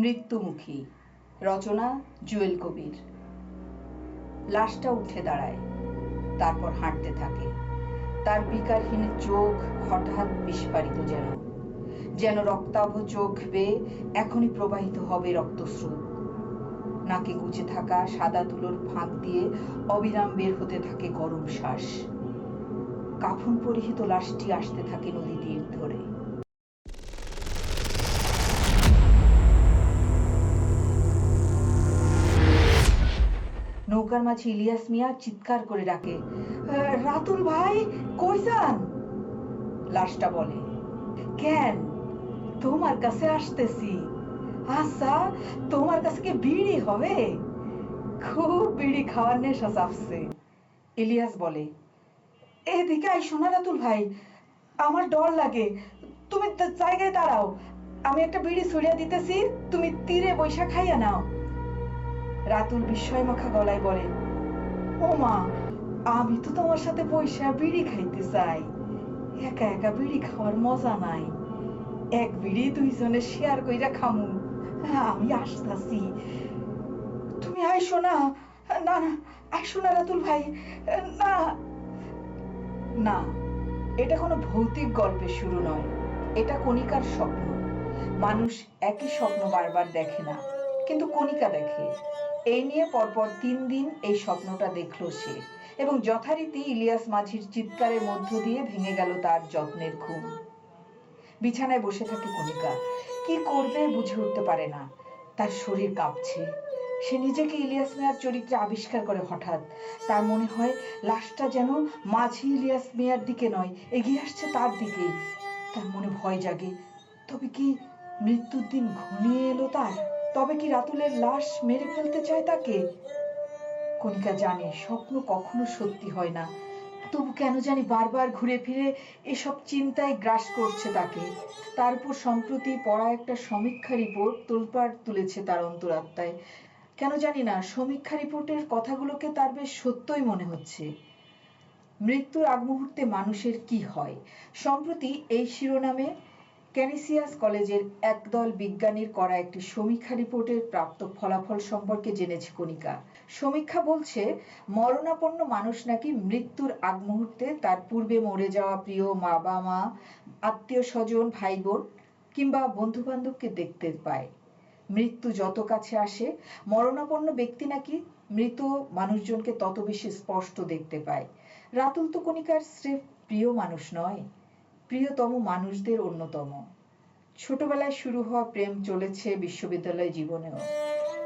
মৃত্যুমুখী। রচনা, জুয়েল কবির। লাশটা উঠে দাঁড়ায়, তারপর হাঁটতে থাকে। তার বিকারহীন চোখ হঠাৎ বিস্ফারিত যেন যেন রক্তাভ চোখ বেয়ে এখনই প্রবাহিত হবে রক্তস্রোত। নাকে গুজে থাকা সাদা তুলোর ফাঁক দিয়ে অবিরাম বের হতে থাকে গরম শ্বাস। কাফন পরিহিত লাশটি আসতে থাকে নদী তীর ধরে। নৌকার মাঝে ইলিয়াস মিয়া চিৎকার করে ডাকে রাতুল ভাই, কই যান? লাশটা বলে, কেন? তোমার কাছে আসতেছি। আচ্ছা তোমার কাছে কি বিড়ি হবে? খুব বিড়ি খাওয়ার নেশা চাপছে। ইলিয়াস বলে, এদিকে আই শোনা রাতুল ভাই, আমার ডর লাগে। তুমি জায়গায় দাঁড়াও। আমি একটা বিড়ি ছড়িয়ে দিতেছি, তুমি তীরে বৈশা খাইয়া নাও। রাতুল বিস্ময় মাখা গলায় বলে, ও মা, আমি তো তোমার সাথে বৈশা বিড়ি খাইতে চাই। একা একা বিড়ি খাওয়ার মজা নাই। এক বিড়ি দুইজনে শেয়ার কইরা খামু। আমি আসতাছি। তুমি আইসো না না না, আইসো না রাতুল ভাই, না। না, এটা কোনো ভৌতিক গল্পের শুরু নয়। এটা কণিকার স্বপ্ন। মানুষ একই স্বপ্ন বারবার দেখে না। কিন্তু কণিকা দেখে এই নিয়ে পরপর তিন দিন এই স্বপ্নটা দেখল সে এবং যথারীতি ইলিয়াস মাঝির চিৎকারের মধ্য দিয়ে ভেঙে গেল তার যত্নের ঘুম। বিছানায় বসে থাকে কণিকা। কি করবে বুঝে উঠতে পারে না। তার শরীর কাঁপছে। সে নিজেকে ইলিয়াস মিয়ার চরিত্রে আবিষ্কার করে হঠাৎ। তার মনে হয় লাশটা যেন মাঝি ইলিয়াস মিয়ার দিকে নয়, এগিয়ে আসছে তার দিকেই। তার মনে ভয় জাগে। তবে কি মৃত্যুর দিন ঘনিয়ে এলো তার? তবে কি রাতুলের লাশ মেরে ফেলতে চায় তাকে? কণিকা জানে, স্বপ্ন কখনো সত্যি হয় না। তবু কেন জানি বারবার ঘুরে ফিরে এসব চিন্তায় গ্রাস করছে তাকে। তার উপর সম্প্রতি পড়া একটা সমীক্ষা রিপোর্ট তোলপাড় তুলেছে তার অন্তরাত্মায়। কেন জানি না, সমীক্ষা রিপোর্টের কথাগুলোকে তার বেশ সত্যই মনে হচ্ছে। মৃত্যুর আগ মুহূর্তে মানুষের কি হয়? সম্প্রতি এই শিরোনামে ক্যানিসিয়াস কলেজের একদল বিজ্ঞানীর করা একটি সমীক্ষা রিপোর্টের প্রাপ্ত ফলাফল সম্পর্কে জেনেছে কণিকা। সমীক্ষা বলছে, মরণাপন্ন মানুষ নাকি মৃত্যুর আগ মুহূর্তে তার পূর্বে মরে যাওয়া প্রিয় মা বা মা আত্মীয় স্বজন ভাই বোন কিংবা বন্ধু বান্ধবকে দেখতে পায়। মৃত্যু যত কাছে আসে, মরণাপন্ন ব্যক্তি নাকি মৃত মানুষজনকে তত বেশি স্পষ্ট দেখতে পায়। রাতুল তো কণিকার স্রেফ প্রিয় মানুষ নয়। প্রিয়তম মানুষদের অন্যতম। ছোটবেলায় শুরু হওয়া প্রেম চলেছে বিশ্ববিদ্যালয় জীবনেও।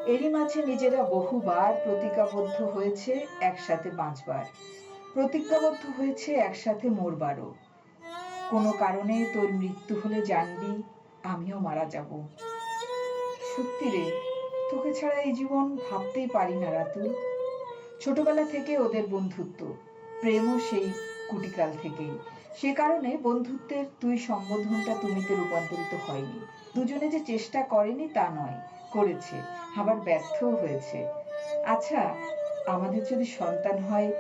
এরই মাঝে নিজেরা বহুবার প্রতিজ্ঞাবদ্ধ হয়েছে একসাথে বাঁচবার প্রতিজ্ঞাবদ্ধ হয়েছে একসাথে মরবারও। কোনো কারণে তোর মৃত্যু হলে জানবি, আমিও মারা যাব। সত্যি রে, তোকে ছাড়া এই জীবন ভাবতেই পারি না রাতুল ছোটবেলা থেকে ওদের বন্ধুত্ব, প্রেমও সেই কুটিকাল থেকেই। সে কারণে বন্ধুত্বের তুই সম্বোধনটা তুমিতে রূপান্তরিত হয়নি। দুজনে যে চেষ্টা করেনি তা নয়, করেছে, আবার ব্যর্থও হয়েছে। আচ্ছা আমাদের যদি সন্তান হয়,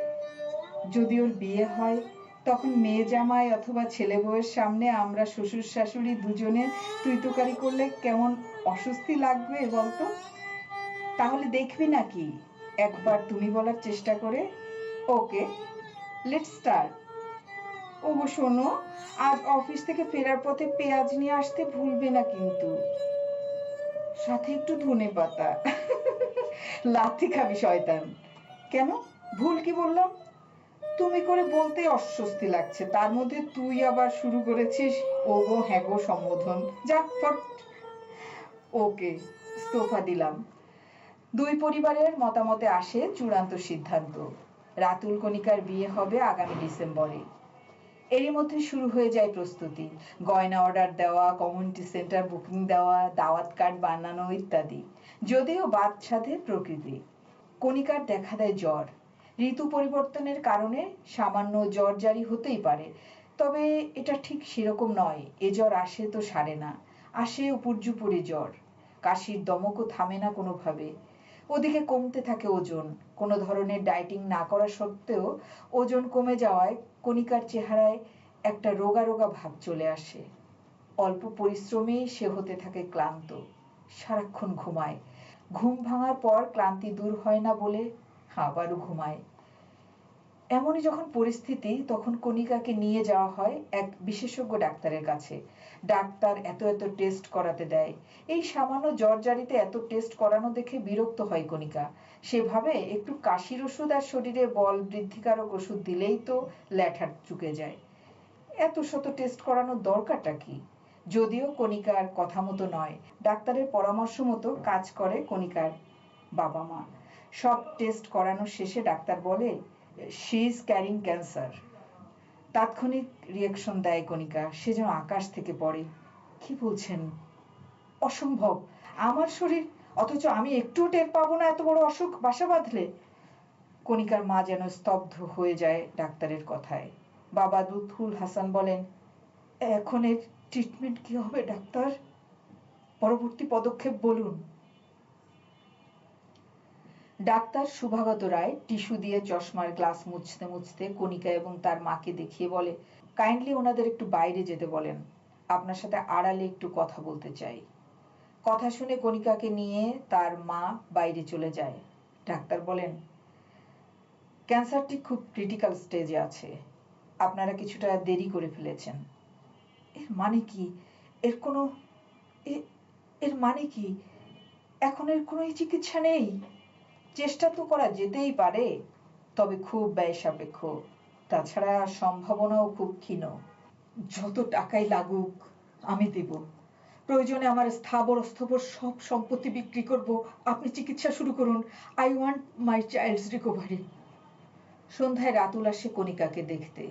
যদি ওর বিয়ে হয়, তখন মেয়ে জামাই অথবা ছেলে বউয়ের সামনে আমরা শ্বশুর শাশুড়ি দুজনে তুই তুকারি করলে কেমন অস্বস্তি লাগবে বলতো? তাহলে দেখবি নাকি, একবার তুমি বলার চেষ্টা করে। ওকে লেটস স্টার্ট ওগো, শোনো, আজ অফিস থেকে ফেরার পথে পেঁয়াজ নিয়ে আসতে ভুলবে না কিন্তু। সাথে একটু ধনে পাতা। লাথি খাবি, শয়তান। কেন? ভুল কি বললাম? তুমি করে বলতে অস্বস্তি লাগছে। তার মধ্যে তুই আবার শুরু করেছিস? ওগো হ্যাগো সম্বোধন। যা, ফট। ওকে ইস্তফা দিলাম। দুই পরিবারের মতামতে আসে চূড়ান্ত সিদ্ধান্ত। রাতুল কণিকার বিয়ে হবে আগামী ডিসেম্বরে। এরই মধ্যে শুরু হয়ে যায় প্রস্তুতি। গয়না অর্ডার দেওয়া কমিউনিটি সেন্টার বুকিং দেওয়া, দাওয়াত কার্ড বানানো ইত্যাদি। যদিও বাদশাধে প্রকৃতি। কণিকার দেখা দেয় জ্বর। ঋতু পরিবর্তনের কারণে সামান্য জ্বর জারি হতেই পারে। তবে এটা ঠিক সেরকম নয়। এ জ্বর আসে তো সারে না। আসে উপর্যুপরি জ্বর। কাশির দমকও থামে না কোনোভাবে। ওদিকে কমতে থাকে ওজন। কোনো ধরনের ডায়েটিং না করা সত্ত্বেও ওজন কমে যাওয়ায় কণিকার চেহারায় একটা রোগা রোগা ভাব চলে আসে। অল্প পরিশ্রমেই সে হতে থাকে ক্লান্ত। সারাক্ষণ ঘুমায়। ঘুম ভাঙার পর ক্লান্তি দূর হয় না বলে আবারও ঘুমায়। এমনই যখন পরিস্থিতি, তখন কণিকাকে নিয়ে যাওয়া হয় এক বিশেষজ্ঞ ডাক্তারের কাছে। ডাক্তার এত এত টেস্ট করাতে দেয়। এই সামান্য জ্বরজারিতে এত টেস্ট করানো দেখে বিরক্ত হয় কণিকা। সেভাবে একটু কাশির ওষুধ আর শরীরে বল বৃদ্ধিকারক ওষুধ দিলেই তো ল্যাঠার চুকে যায়। এত শত টেস্ট করানোর দরকারটা কি? যদিও কণিকার কথা মতো নয়। ডাক্তারের পরামর্শ মতো কাজ করে কণিকার বাবা মা। সব টেস্ট করানোর শেষে ডাক্তার বলে শি ইজ ক্যারিং ক্যান্সার তাৎক্ষণিক রিয়াকশন দেয় কণিকা। সে যেন আকাশ থেকে পড়ে। কি বলছেন? অসম্ভব। আমার শরীর, অথচ আমি একটুও টের পাবো না এত বড় অসুখ। বাসা বাঁধলে। কণিকার মা যেন স্তব্ধ হয়ে যায় ডাক্তারের কথায়। বাবা লুৎফুল হাসান বলেন, এখন এর ট্রিটমেন্ট কি হবে, ডাক্তার? পরবর্তী পদক্ষেপ বলুন। ডাক্তার সুভাগত রায় টিস্যু দিয়ে চশমার গ্লাস মুছতে মুছতে কণিকা এবং তার মাকে দেখিয়ে বলে, কাইন্ডলি ওনাদের একটু বাইরে যেতে বলেন। আপনার সাথে আড়ালে একটু কথা বলতে চাই। কথা শুনে কণিকাকে নিয়ে তার মা বাইরে চলে যায়। ডাক্তার বলেন ক্যান্সারটি খুব ক্রিটিক্যাল স্টেজে আছে। আপনারা কিছুটা দেরি করে ফেলেছেন। এর মানে কি? এর কোনো এর মানে কি? এখন এর কোনো চিকিৎসা নেই? চেষ্টা তো করা যেতেই পারে, তবে খুব ব্যয় সাপেক্ষ তাছাড়া সম্ভাবনাও খুব ক্ষীণ। যত টাকাই লাগুক, আমি দেব। প্রয়োজনে আমার স্থাবর অস্থাবর সব সম্পত্তি বিক্রি করব। আপনি চিকিৎসা শুরু করুন। I want my child's recovery সন্ধ্যায় রাতুল আসে কণিকাকে দেখতে।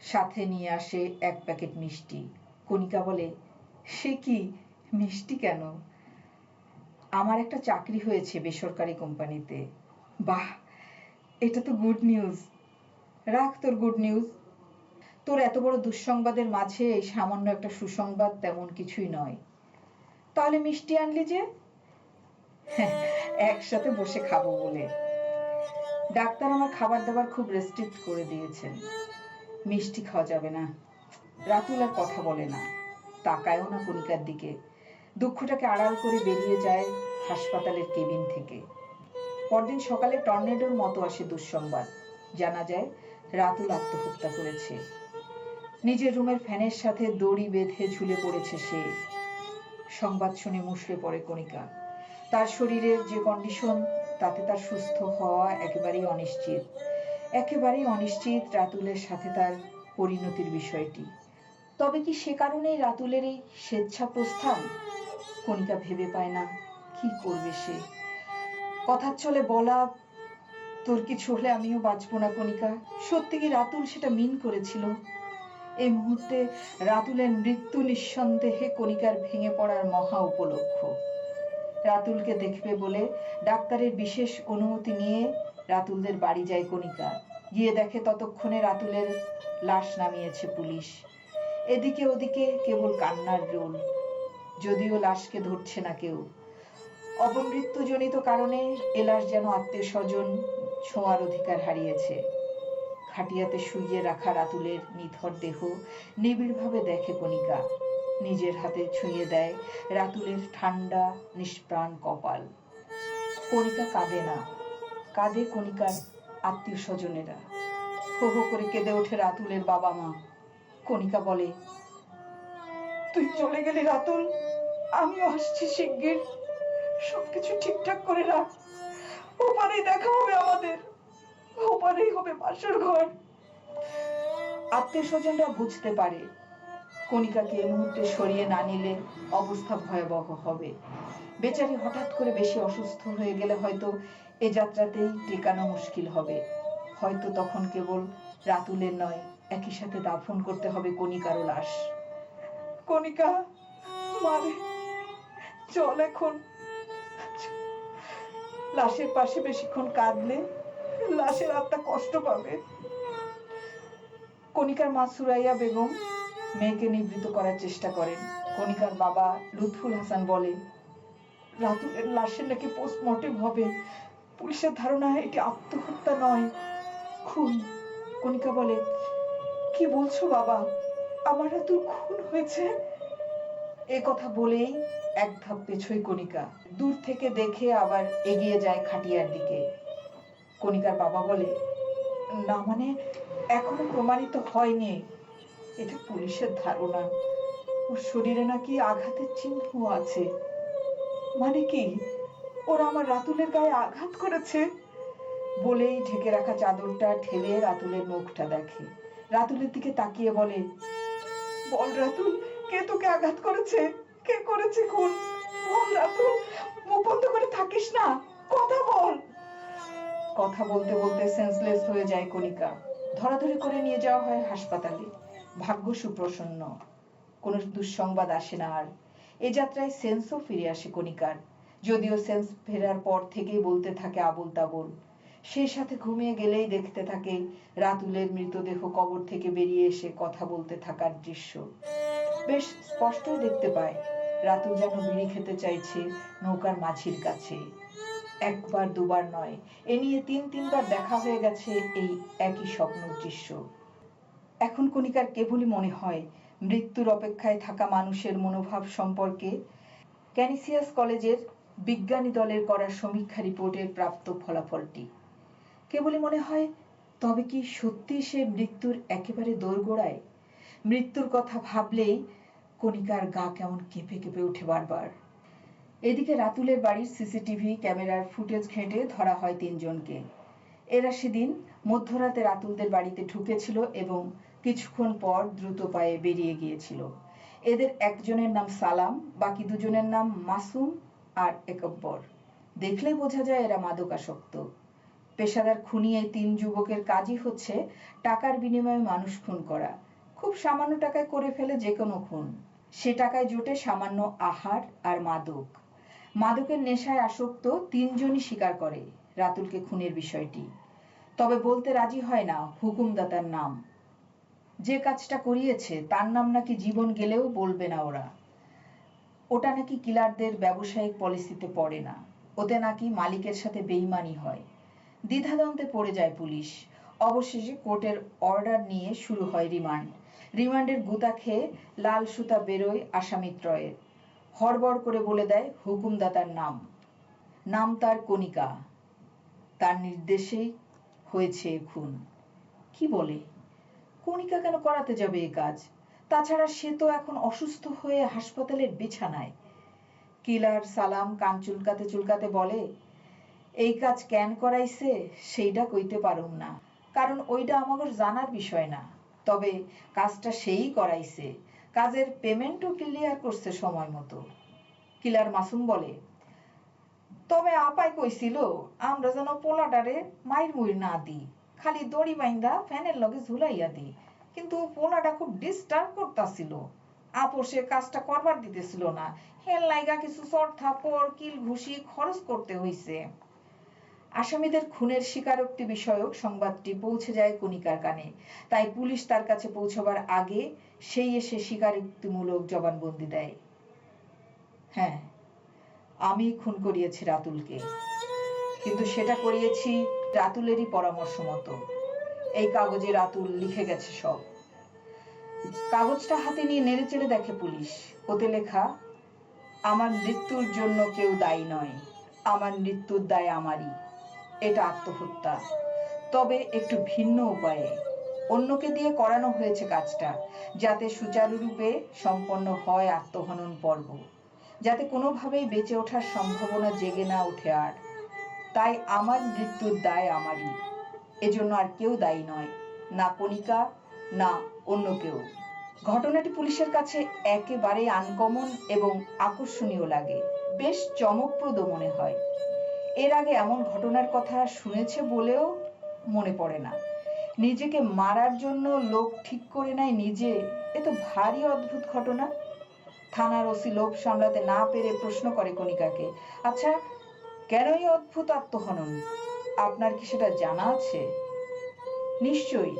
সাথে নিয়ে আসে এক প্যাকেট মিষ্টি। কণিকা বলে, সে কি মিষ্টি কেন? আমার একটা চাকরি হয়েছে বেসরকারি কোম্পানিতে। বাহ, এটা তো গুড নিউজ রাখ তোর গুড নিউজ তোর এত বড় দুঃসংবাদের মাঝে এই সামান্য একটা সুসংবাদ তেমন কিছুই নয়। তাহলে মিষ্টি আনলি যে? একসাথে বসে খাব বলে। ডাক্তার আমার খাবার দাবার খুব রেস্ট্রিক্ট করে দিয়েছেন। মিষ্টি খাওয়া যাবে না। রাতুল আর কথা বলে না। তাকায়ও না কণিকার দিকে। দুঃখটাকে আড়াল করে বেরিয়ে যায় হাসপাতালের কেবিন থেকে। পরদিন সকালে টর্নেডোর মতো আসে দুঃসংবাদ। জানা যায়, রাতুল আত্মহত্যা করেছে। নিজের রুমের ফ্যানের সাথে দড়ি বেঁধে ঝুলে পড়েছে সে। সংবাদ শুনে মুষড়ে পড়ে কণিকা। তার শরীরের যে কন্ডিশন তাতে তার সুস্থ হওয়া একেবারেই অনিশ্চিত। একেবারেই অনিশ্চিত রাতুলের সাথে তার পরিণতির বিষয়টি। তবে কি সে কারণেই রাতুলের এই স্বেচ্ছা প্রস্থান কণিকা ভেবে পায় না, কি করবে সে? কথার চলে বলা, তোর কিছু হলে আমিও বাঁচবো না কণিকা সত্যি কি রাতুল সেটা মিন করেছিল? এই মুহূর্তে রাতুলের মৃত্যু নিঃসন্দেহে কণিকার ভেঙে পড়ার মহা উপলক্ষ। রাতুলকে দেখবে বলে ডাক্তারের বিশেষ অনুমতি নিয়ে রাতুলদের বাড়ি যায় কণিকা গিয়ে দেখে ততক্ষণে রাতুলের লাশ নামিয়েছে পুলিশ। এদিকে ওদিকে কেবল কান্নার রোল। যদিও লাশকে ধরছে না কেউ। অপমৃত্যুজনিত কারণে এলাশ যেন আত্মীয় স্বজন ছোঁয়ার অধিকার হারিয়েছে। খাটিয়াতে শুইয়ে রাখা রাতুলের নিথর দেহ নিবিড়ভাবে দেখে কণিকা। নিজের হাতে ছুঁয়ে দেয় রাতুলের ঠান্ডা নিষ্প্রাণ কপাল। কণিকা কাঁদে না। কাঁদে কণিকার আত্মীয় স্বজনেরা হো হো করে কেঁদে ওঠে রাতুলের বাবা মা। কণিকা বলে, তুই চলে গেলি রাতুল? আমিও আসছি শিগগির সবকিছু ঠিকঠাক করে রাখ। ওপারেই দেখা হবে আমাদের। ওপারেই হবে বাসর ঘর। আত্মীয় স্বজনরা বুঝতে পারে। কণিকাকে এই মুহূর্তে সরিয়ে না নিলে অবস্থা ভয়াবহ হবে। বেচারি হঠাৎ করে বেশি অসুস্থ হয়ে গেলে হয়তো এ যাত্রাতেই টেকানো মুশকিল হবে। হয়তো তখন কেবল রাতুলের নয়, একই সাথে দাফন করতে হবে কণিকারও লাশ। কণিকা, মারে। চল এখন। লাশের পাশে বেশিক্ষণ কাঁদলে লাশের আত্মা কষ্ট পাবে। কণিকার মা সুরাইয়া বেগম মেয়েকে নিবৃত করার চেষ্টা করেন। কণিকার বাবা লুৎফুল হাসান বলে রাতুলের লাশের নাকি পোস্টমর্টেম হবে। পুলিশের ধারণা এটি আত্মহত্যা নয়। খুন। কণিকা বলে, কি বলছো বাবা? আমার রাতুল খুন হয়েছে? এ কথা বলেই এক ধাপ পেছই কণিকা। দূর থেকে দেখে আবার এগিয়ে যায় খাটিয়ার দিকে। কণিকার বাবা বলে, না মানে এখনও প্রমাণিত হয়নি। এটা পুলিশের ধারণা। ওর শরীরে নাকি আঘাতের চিহ্ন আছে। মানে কি? ওরা আমার রাতুলের গায়ে আঘাত করেছে? বলেই ঢেকে রাখা চাদরটা ঠেলে রাতুলের মুখটা দেখে। রাতুলের দিকে তাকিয়ে বলে, বল রাতুল, কে তোকে আঘাত করেছে? কে করেছে খুন? বল রাতুল মুখ বন্ধ করে থাকিস না, কথা বল। কথা বলতে বলতে সেন্সলেস হয়ে যায় কণিকা। ধরাধরি করে নিয়ে যাওয়া হয় হাসপাতালে। ভাগ্য সুপ্রসন্ন। কোনো দুঃসংবাদ আসে না আর। এ যাত্রায় সেন্সও ফিরে আসে কণিকার। যদিও সেন্স ফেরার পর থেকেই বলতে থাকে আবল তাবল সেই সাথে ঘুমিয়ে গেলেই দেখতে থাকে রাতুলের মৃতদেহ কবর থেকে বেরিয়ে এসে কথা বলতে থাকার দৃশ্য। বেশ স্পষ্টই দেখতে পায় রাতুল যেন বিড়ি খেতে চাইছে নৌকার মাঝির কাছে। একবার, দুবার নয়, এ নিয়ে তিন, তিনবার দেখা হয়ে গেছে এই একই স্বপ্ন দৃশ্য। এখন কণিকার কেবলই মনে হয়, মৃত্যুর অপেক্ষায় থাকা মানুষের মনোভাব সম্পর্কে ক্যানিসিয়াস কলেজের বিজ্ঞানী দলের করা সমীক্ষা রিপোর্টের প্রাপ্ত ফলাফলটি। কেবলই মনে হয়, তবে কি সত্যি সে মৃত্যুর একেবারে দোরগোড়ায়? মৃত্যুর কথা ভাবলেই কণিকার গা কেমন কেঁপে কেঁপে উঠে বারবার। এদিকে রাতুলের বাড়ির সিসিটিভি ক্যামেরার ফুটেজ ঘেঁটে ধরা হয় তিনজনকে। এরা সেদিন মধ্যরাতে রাতুলদের বাড়িতে ঢুকেছিল এবং কিছুক্ষণ পর দ্রুত পায়ে বেরিয়ে গিয়েছিল। এদের একজনের নাম সালাম, বাকি দুজনের নাম মাসুম আর একব্বর। দেখলেই বোঝা যায় এরা মাদকাসক্ত। পেশাদার খুনি এই তিন যুবকের কাজই হচ্ছে টাকার বিনিময়ে মানুষ খুন করা। খুব সামান্য টাকায় করে ফেলে যে কোনো খুন। সে টাকায় জোটে সামান্য আহার আর মাদক। মাদকের নেশায় আসক্ত তিনজনই স্বীকার করে রাতুলকে খুনের বিষয়টি। তবে বলতে রাজি হয় না হুকুমদাতার নাম। যে কাজটা করিয়েছে, তার নাম নাকি জীবন গেলেও বলবে না ওরা। ওটা নাকি কিলারদের ব্যবসায়িক পলিসিতে পড়ে না। ওতে নাকি মালিকের সাথে বেইমানি হয়। দ্বিধাদ্বন্দ্বে পড়ে যায় পুলিশ। অবশেষে কোর্টের অর্ডার নিয়ে শুরু হয় রিমান্ড। রিমান্ডের গুতা খেয়ে লাল সুতা বেরোয় আসামিত্রয়ের হড়বড় করে বলে দেয় হুকুমদাতার নাম। নাম তার কণিকা। তার নির্দেশেই হয়েছে খুন। কি বলে? কণিকা কেন করাতে যাবে এ কাজ? তাছাড়া সে তো এখন অসুস্থ হয়ে হাসপাতালের বিছানায়। কিলার সালাম কান চুলকাতে চুলকাতে বলে, এই কাজ কেন করাইছে? সেইটা কইতে পারুম না। কারণ ওইটা আমাদের জানার বিষয় না। তবে কাজটা সেই করাইছে। কাজের পেমেন্টও ক্লিয়ার করছে সময় মতো। কিলার মাসুম বলে, তবে আপাই কইছিল, আমরা যেন পোলাটারে মাইর মুইর না দিই। খালি দড়ি বাইন্দা ফ্যানের লগে ঝুলাইয়া দিই। কিন্তু পোলাটা খুব ডিস্টার্ব করতাছিল। আপর সে কাজটা করবার দিতেছিল না। হেল লাইগা কিছু চট থাপড় কিল ঘুষি খরচ করতে হইছে। আসামিদের খুনের স্বীকারোক্তি বিষয়ক সংবাদটি পৌঁছে যায় কণিকার কানে। তাই পুলিশ তার কাছে পৌঁছবার আগে সেই এসে স্বীকারোক্তিমূলক জবানবন্দি দেয়। হ্যাঁ আমি খুন করিয়েছি রাতুলকে। কিন্তু সেটা করিয়েছি রাতুলেরই পরামর্শ মতো। এই কাগজে রাতুল লিখে গেছে সব। কাগজটা হাতে নিয়ে নেড়ে চেড়ে দেখে পুলিশ। ওতে লেখা, আমার মৃত্যুর জন্য কেউ দায়ী নয়। আমার মৃত্যুর দায় আমারই। এটা আত্মহত্যা। তবে একটু ভিন্ন উপায়ে। অন্যকে দিয়ে করানো হয়েছে কাজটা, যাতে সুচারুরূপে সম্পন্ন হয় আত্মহনন পর্ব। যাতে কোনোভাবেই বেঁচে ওঠার সম্ভাবনা জেগে না ওঠে আর। তাই আমার মৃত্যুর দায় আমারই। এজন্য আর কেউ দায়ী নয়, না কণিকা, না অন্য কেউ। ঘটনাটি পুলিশের কাছে একেবারে আনকমন এবং আকর্ষণীয় লাগে। বেশ চমকপ্রদ মনে হয়। এর আগে এমন ঘটনার কথা শুনেছে বলেও মনে পড়ে না। নিজেকে মারার জন্য লোক ঠিক করে নেয় নিজে, এ তো ভারী অদ্ভুত ঘটনা। থানার ওসি লোভ সামলাতে না পেরে প্রশ্ন করে কণিকাকে আচ্ছা কেনই অদ্ভুত আত্মহনন? আপনার কি সেটা জানা আছে? নিশ্চয়ই।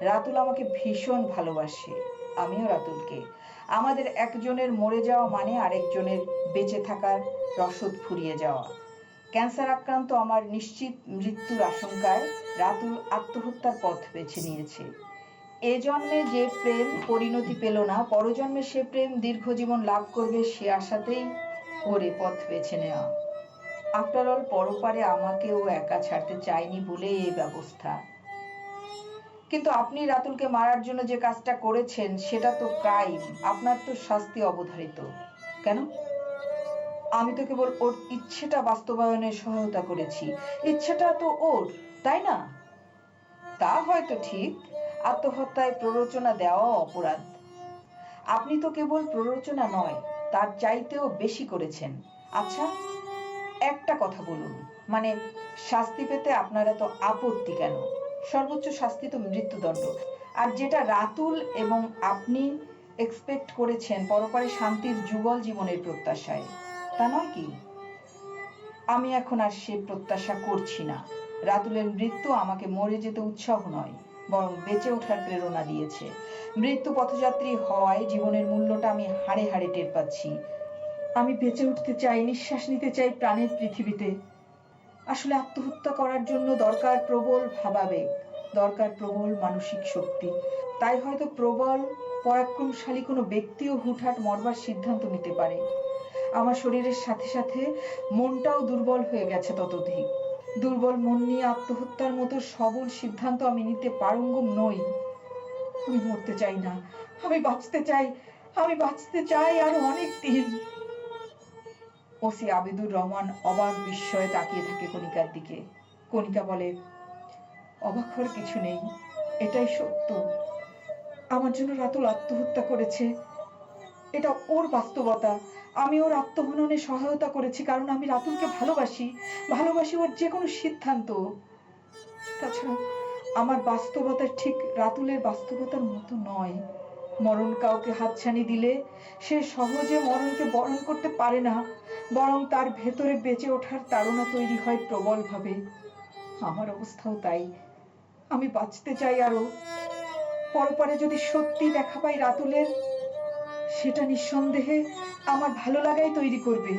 রাতুল আমাকে ভীষণ ভালোবাসে, আমিও রাতুলকে। আমাদের একজনের মরে যাওয়া মানে আরেকজনের বেঁচে থাকার রসদ ফুরিয়ে যাওয়া। ক্যান্সার আক্রান্ত আমার নিশ্চিত মৃত্যুর আশঙ্কায় রাতুল আত্মহত্যার পথ বেছে নিয়েছে। এ জন্মে যে প্রেম পরিণতি পেল না, পরজন্মে সে প্রেম দীর্ঘ জীবন লাভ করবে সে আশাতেই ওর পথ বেছে নেওয়া। আফটার অল পরপারে আমাকেও একা ছাড়তে চায়নি বলে এই ব্যবস্থা। কিন্তু আপনি রাতুলকে মারার জন্য যে কাজটা করেছেন, সেটা তো ক্রাইম আপনার তো শাস্তি অবধারিত। কেন? আমি তো কেবল ওর ইচ্ছেটা বাস্তবায়নে সহায়তা করেছি। ইচ্ছেটা তো ওর, তাই না? তা হয়তো ঠিক। আত্মহত্যায় প্ররোচনা দেওয়া অপরাধ। আপনি তো কেবল প্ররোচনা নয়, তার চাইতেও বেশি করেছেন। আচ্ছা একটা কথা বলুন। মানে শাস্তি পেতে আপনার এত আপত্তি কেন? সর্বোচ্চ শাস্তি তো মৃত্যুদণ্ড। আর যেটা রাতুল এবং আপনি এক্সপেক্ট করেছেন পরপারে শান্তির যুগল জীবনের প্রত্যাশায়। তা নয় কি? আমি এখন আর সে প্রত্যাশা করছি না। রাতুলের মৃত্যু আমাকে মরে যেতে উৎসাহ নয়, বরং বেঁচে ওঠার প্রেরণা দিয়েছে। মৃত্যু পথযাত্রী হওয়ায় জীবনের মূল্যটা আমি হাড়ে হাড়ে টের পাচ্ছি। আমি বেঁচে উঠতে চাই, নিঃশ্বাস নিতে চাই প্রাণের পৃথিবীতে। আসলে আত্মহত্যা করার জন্য দরকার প্রবল ভাবাবেগ, দরকার প্রবল মানসিক শক্তি। তাই হয়তো প্রবল, পরাক্রমশালী কোনো ব্যক্তিও হুটহাট মরবার সিদ্ধান্ত নিতে পারে। আমার শরীরের সাথে সাথে মনটাও দুর্বল হয়ে গেছে ততোধিক। দুর্বল মন নিয়ে আত্মহত্যার মতো সবল সিদ্ধান্ত আমি নিতে পারঙ্গম নই। আমি মরতে চাই না, আমি বাঁচতে চাই, আমি বাঁচতে চাই আর অনেক দিন। ওসি আবিদুর রহমান অবাক বিস্ময়ে তাকিয়ে থাকে কণিকার দিকে। কণিকা বলে, অবাক হওয়ার কিছু নেই, এটাই সত্য। আমার জন্য রাতুল আত্মহত্যা করেছে এটা ওর বাস্তবতা। আমি ওর আত্মহননে সহায়তা করেছি কারণ আমি রাতুলকে ভালোবাসি। ভালোবাসি ওর যে কোনো সিদ্ধান্ত। তাছাড়া আমার বাস্তবতা ঠিক রাতুলের বাস্তবতার মতো নয়। মরণ কাউকে হাতছানি দিলে সে সহজে মরণকে বরণ করতে পারে না, বরং তার ভেতরে বেঁচে ওঠার তাড়না তৈরি হয় প্রবলভাবে। আমার অবস্থাও তাই। আমি বাঁচতে চাই আরও পরপরে যদি সত্যি দেখা পাই রাতুলের সেটা নিঃসন্দেহে আমার ভালো লাগাই তৈরি করবে।